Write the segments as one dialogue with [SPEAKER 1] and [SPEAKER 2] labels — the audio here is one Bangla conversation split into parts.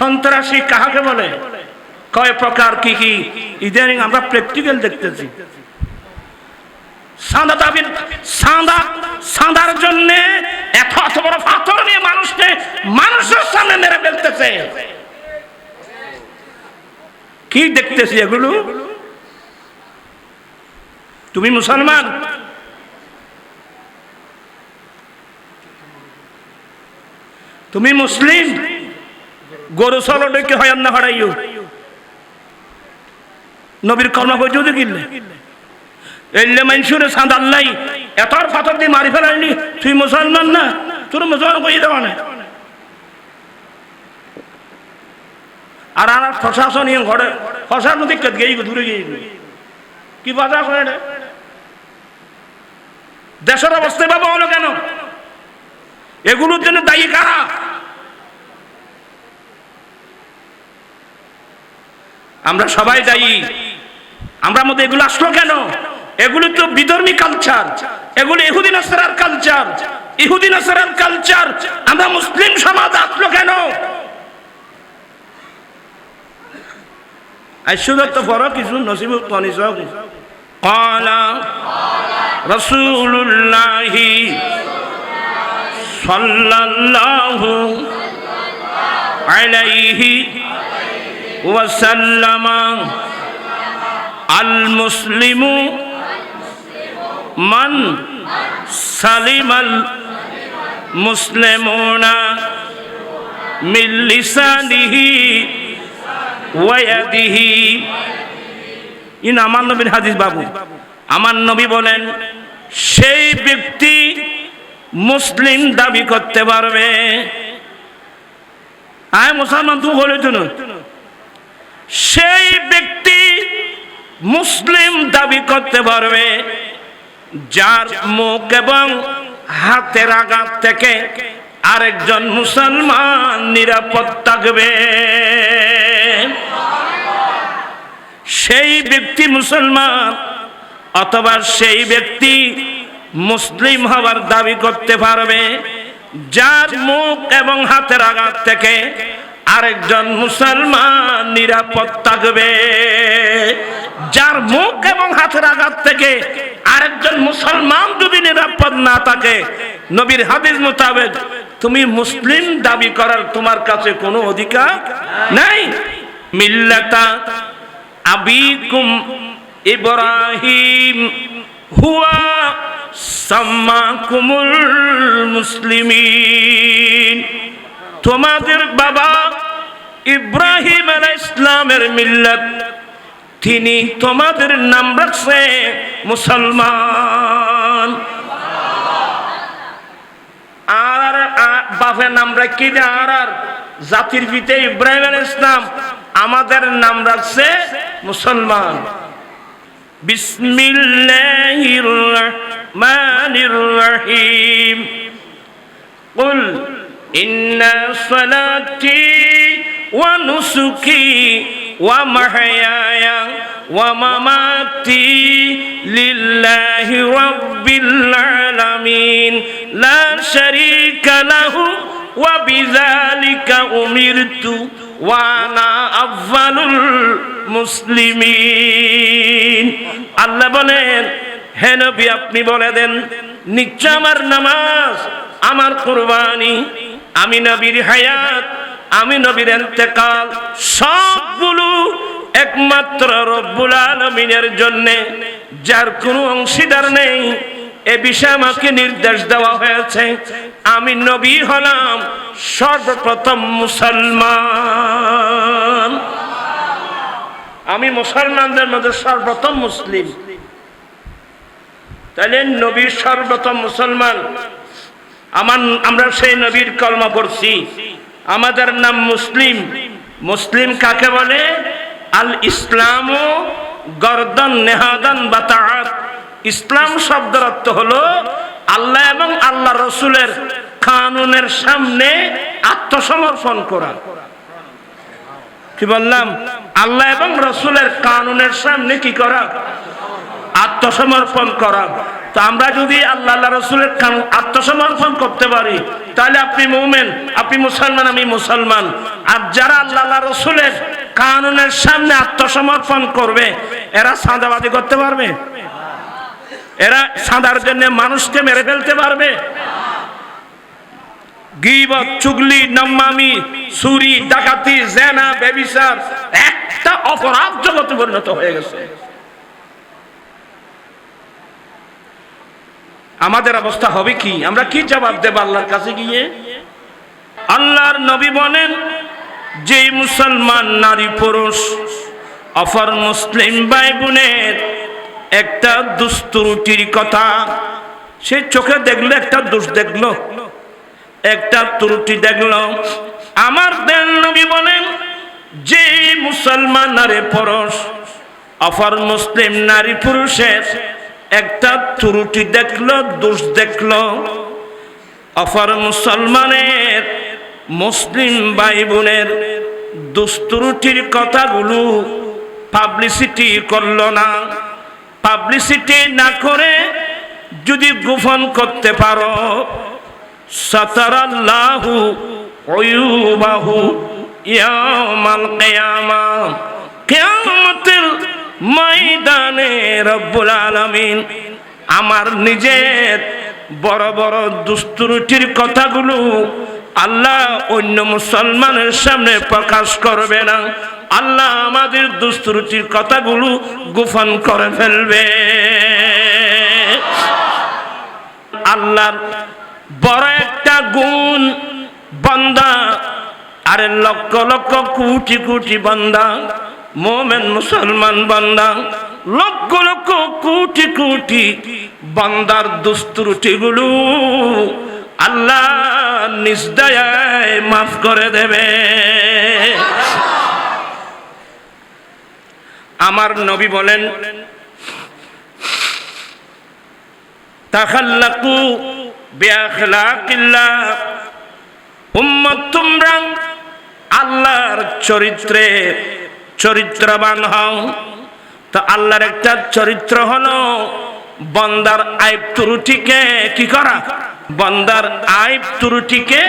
[SPEAKER 1] সন্ত্রাসী কাহাকে বলে? কয় প্রকার কি কি? ইদানিং আমরা প্র্যাকটিক্যাল দেখতেছি। নিয়ে মানুষকে মানুষের সামনে কি দেখতেছি এগুলো? তুমি মুসলমান? তুমি মুসলিম? গরু চলো ডেকে হয় না হরাইও। নবীর কর্ম পর্যন্ত কিনলে এলে মানুষের সাঁদ আল্লাহ এতর ফাতর দিয়ে মারি ফেলাইনি তুই মুসলমান না, তোর মুসলমান কই দেওয়া আর আর প্রশাসন ঘরে, প্রশাসন দিকে গেই দূরে গিয়ে কি বাধা করে? দেশের অবস্থা বাবা হলো কেন? এগুলোর জন্য দায়ী কারা? আমরা সবাই দায়ী আমরা মধ্যে এগুলো আসলো কেন এগুলো তো বিধর্মী কালচার এগুলো ইহুদিন আসরার কালচার ইহুদিন আসরার কালচার আমরা মুসলিম সমাজ আসলো কেন আইসুদর তো বড় কিছু নসিব তনিস قال رسول الله صلى الله عليه وسلم المسلم من سلم المسلمون من لسانه ويده ইন আমার নবীর হাদিস বাবু আমার নবী বলেন সেই ব্যক্তি মুসলিম দাবি করতে পারবে আয় মুসলমান তুমি বলে না সেই ব্যক্তি মুসলিম দাবি করতে পারবে, যার মুখ এবং হাতের আঘাত থেকে আরেকজন মুসলমান নিরাপদ থাকবে। সেই ব্যক্তি মুসলমান অথবা সেই ব্যক্তি মুসলিম হবার দাবি করতে পারবে, যার মুখ এবং হাতের আঘাত থেকে আরেকজন মুসলমান নিরাপদ থাকবে। যার মুখ এবং হাতের আঘাত থেকে আরেকজন মুসলমান যদি নিরাপদ না থাকে, নবীর হাদিস মোতাবেক তুমি মুসলিম দাবি করার তোমার কাছে কোনো অধিকার নাই। মিল্লাতা আবিকুম ইব্রাহিম, হুয়া সাম্মাকুমুল মুসলিমিন। তোমাদের বাবা ইব্রাহিম আলাইহিস ইসলামের মিল্লাত, তিনি তোমাদের নাম রাখছে মুসলমান। আর বাপের নাম রাখি আর আর জাতির পিতে ইব্রাহিম আল ইসলাম আমাদের নাম রাখছে মুসলমান। বিসমিল্লাহির রহমানির রহিম। قل إن صلاتي ونسكي ومحياي ومماتي لله رب العالمين لا شريك له وبذلك أمرت وأنا أفضل المسلمين আল্লাহ বলেন হে নবী আপনি বলে দেন নিশ্চয় আমার নামাজ আমার কুরবানি আমি নবীর হায়াত, আমি নবীর এতেকাল সবগুলো একমাত্র রব্বুল আলমিনের জন্য, যার কোনো অংশীদার নেই। এ বিষয়ে আমাকে নির্দেশ দেওয়া হয়েছে, আমি নবী হলাম সর্বপ্রথম মুসলমান। আমি মুসলমানদের মধ্যে সর্বপ্রথম মুসলিম। তাহলে নবী সর্বপ্রথম মুসলমান আমার আমরা সেই নবীর কলমা পড়ছি। আমাদের নাম মুসলিম। মুসলিম কাকে বলে? আল ইসলাম গর্দন নেহাদান বাতাআত। ইসলাম শব্দের অর্থ হলো আল্লাহ এবং আল্লাহ রসুলের কানুনের সামনে আত্মসমর্পণ করা। কি বললাম? আল্লাহ এবং রসুলের কানুনের সামনে কি করা? আত্মসমর্পণ করা। তো আমরা যদি আল্লাহ রসুলের কান- আত্মসমর্পণ করতে পারি, তাহলে আপনি মুমেন, আপনি মুসলমান, আমি মুসলমান। আর যারা আল্লাহ রসুলের কানুনের সামনে আত্মসমর্পণ করবে, এরা সাঁদাবাদি করতে পারবে? এরা সাঁদার জন্য মানুষকে মেরে ফেলতে পারবে? গিবত, চুগলি নাম্মামি চুরি, ডাকাতি, জেনা, বেবিচার, একটা অপরাধ জগতে পরিণত হয়ে গেছে। আমাদের অবস্থা হবে কি? আমরা কি জবাব দেব আল্লাহর কাছে গিয়ে? আল্লাহর নবী বলেন যে মুসলমান, নারী, পুরুষ অফর মুসলিম ভাই বোনের একটা দুস্তুরুটির কথা, সে চোখে দেখল, একটা দোষ দেখল, একটা ত্রুটি দেখল। আমার দেন নবী বলেন যে মুসলমান, নারী, পুরুষ অফর মুসলিম, নারী, পুরুষের একটা ত্রুটি দেখল, দোষ দেখল। অফর মুসলমানের, মুসলিম ভাই বোনের দুস্তুরুটির কথাগুলো পাবলিসিটি করল না। পাবলিসিটি না করে যদি গোপন করতে পারো, সাতারাল্লাহু উয়ুবাহু ইয়াউমাল কিয়ামা। কিয়ামতের ময়দানে রব্বুল আলামিন আমার নিজের বড় বড় দুস্তুরুটির কথাগুলো আল্লাহ অন্য মুসলমানের সামনে প্রকাশ করবে না। আল্লাহ আমাদের দুস্তুরুটির কথাগুলো গোপন করে ফেলবে। আল্লাহর বড় একটা গুণ বান্দা, আরে লক্ষ লক্ষ কোটি কোটি বান্দা মোমেন মুসলমান বান্দা, লক্ষ লক্ষ কোটি কোটি বান্দার দুস্ত্রুটিগুলো আল্লাহ নিষ্দয়ায় মাফ করে দেবে। আমার নবী বলেন, তাখাল্লাকু বিআখলাকিল্লাহ, উম্মত তোমরা আল্লাহর চরিত্রে চরিত্রবান হও। তো আল্লাহর একটা চরিত্র হলো, বন্দার আইব ত্রুটিকে কি করা? বন্দার আইব ত্রুটিকে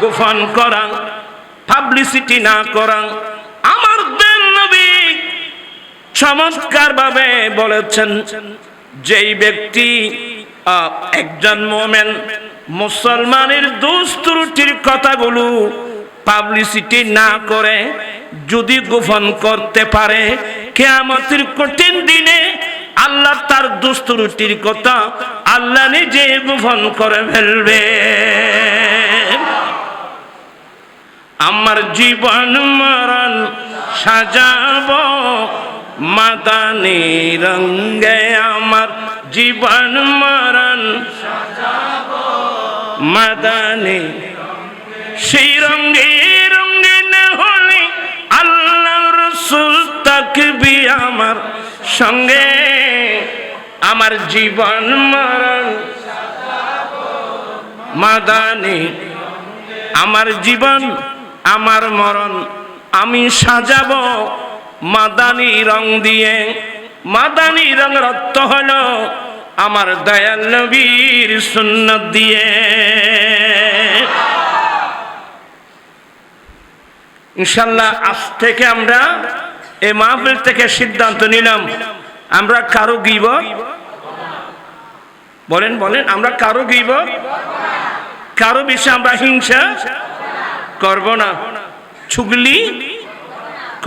[SPEAKER 1] গোপন করা পাবলিসিটি না করা। আমার নবী চমৎকার ভাবে বলেছেন, যেই ব্যক্তি একজন মোমেন, মুসলমানের দুস্ত্রুটির কথাগুলো পাবলিসিটি না করে যদি গোপন করতে পারে, কেয়ামতের কঠিন দিনে আল্লাহ তার দুস্ত্রুটির কথা আল্লাহ নিজে গোপন করে ফেলবে। আমার জীবন মরণ সাজাব মাদানি রঙ্গে আমার জীবন মরণ মাদানি সেই রঙ্গে আল্লাহ রসুল তাকবি আমার সঙ্গে। আমার জীবন মরণ। মাদানি, আমার জীবন, আমার মরণ আমি সাজাবো। মাদানি রং দিয়ে, মাদানি রঙের রক্ত হলো আমার দয়াল নবীর সুন্নত দিয়ে। ইনশাল্লাহ আজ থেকে আমরা এই মাহফিল থেকে সিদ্ধান্ত নিলাম, আমরা কারও গিব? বলেন বলেন, আমরা কারও গিব? কারও বিষয়ে আমরা হিংসা করব না, ছুগলি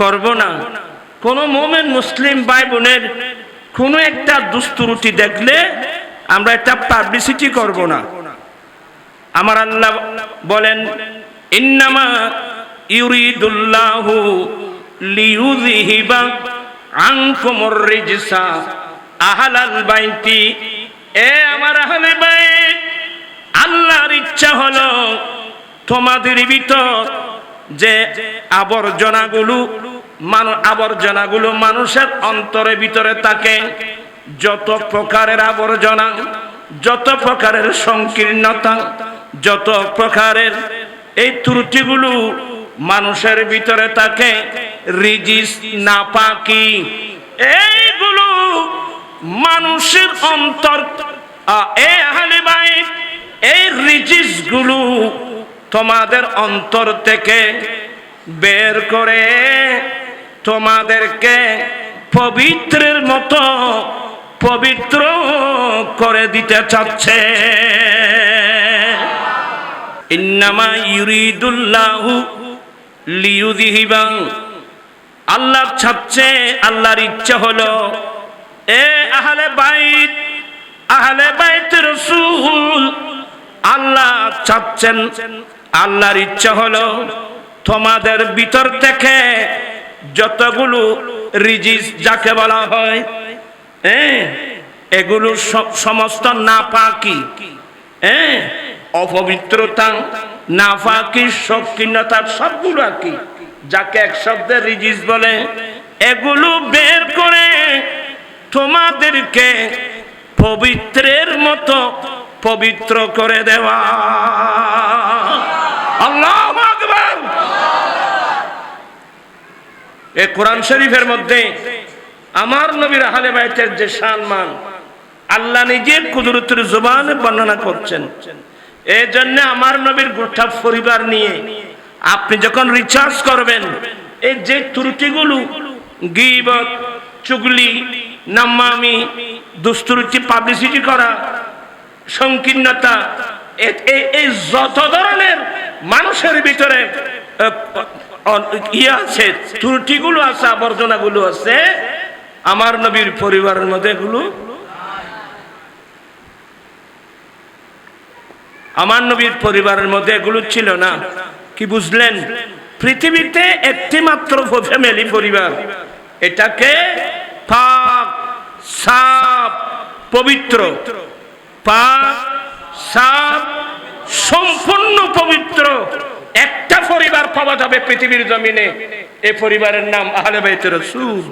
[SPEAKER 1] করব না। কোন মোমেন মুসলিম ভাই বোনের কোনো একটা দুস্তুরুটি দেখলে আমরা একটা পাবলিসিটি করব না। আমার আল্লাহ বলেন, ইন্নামা ইউরিদুল্লাহু লিউযহিবা আনকুমুর রিজসা আহলাল বাইতি। এ আমার আহলে আল্লাহর ইচ্ছা হলো তোমাদের ভিতর যে আবর্জনাগুলো মান আবর্জনাগুলো মানুষের অন্তরে ভিতরে থাকে, যত প্রকারের আবর্জনা, যত প্রকারের সংকীর্ণতা, যত প্রকারের এই ত্রুটিগুলো মানুষের ভিতরে থাকে রিজিস নাপাকি। এইগুলো মানুষের অন্তর। এ এই রিজিসগুলো তোমাদের অন্তর থেকে বের করে তোমাদেরকে পবিত্রের মতো পবিত্র করে দিতে চাচ্ছে। ইন্নামা ইউরিদুল্লাহু লিউদিহিবা আল্লাহ ছাপছে আল্লাহর ইচ্ছা হলো, এ আহলে বাইত আহলে বাইত রসুল, আল্লাহ চাচ্ছেন, আল্লাহর ইচ্ছা হলো তোমাদের ভিতর থেকে যতগুলো রিজিস যাকে বলা হয় এগুলো সমস্ত নাপাকি অপবিত্রতা নাফাকি শৌখিনতা সবগুলো কি। যাকে এক শব্দে রিজিস বলে, এগুলো বের করে তোমাদেরকে পবিত্রের মতো পবিত্র করে দেওয়া। আল্লাহ এ কোরআন শরীফের মধ্যে আমার নবীর আহলে বাইতের যে সম্মান আল্লাহ নিজের কুদরতের জবানে বর্ণনা করছেন। এই জন্য আমার নবীর গোটা পরিবার নিয়ে আপনি যখন রিচার্জ করবেন, এই যে ত্রুটিগুলো, গিবত, চুগলি, নাম্মামি দুস্তুরুচি পাবলিসিটি করা, সংকীর্ণতা এই যত ধরনের মানুষের ভিতরে ইয়ে আছে, ত্রুটিগুলো আছে, আবর্জনাগুলো আছে, আমার নবীর পরিবারের মধ্যে এগুলো আমার নবীর পরিবারের মধ্যে এগুলো ছিল না। কি বুঝলেন? পৃথিবীতে একটি মাত্র ফ্যামিলি পরিবার। এটাকে পাক, সাপ, পবিত্র। পাক, সাপ, সম্পূর্ণ পবিত্র। একটা পরিবার পাওয়া যাবে পৃথিবীর জমিনে। এ পরিবারের নাম আহলে বাইতে রসুল।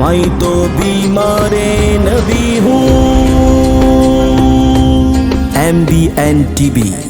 [SPEAKER 2] মাই তো বিমারে নবী হু। M B N TV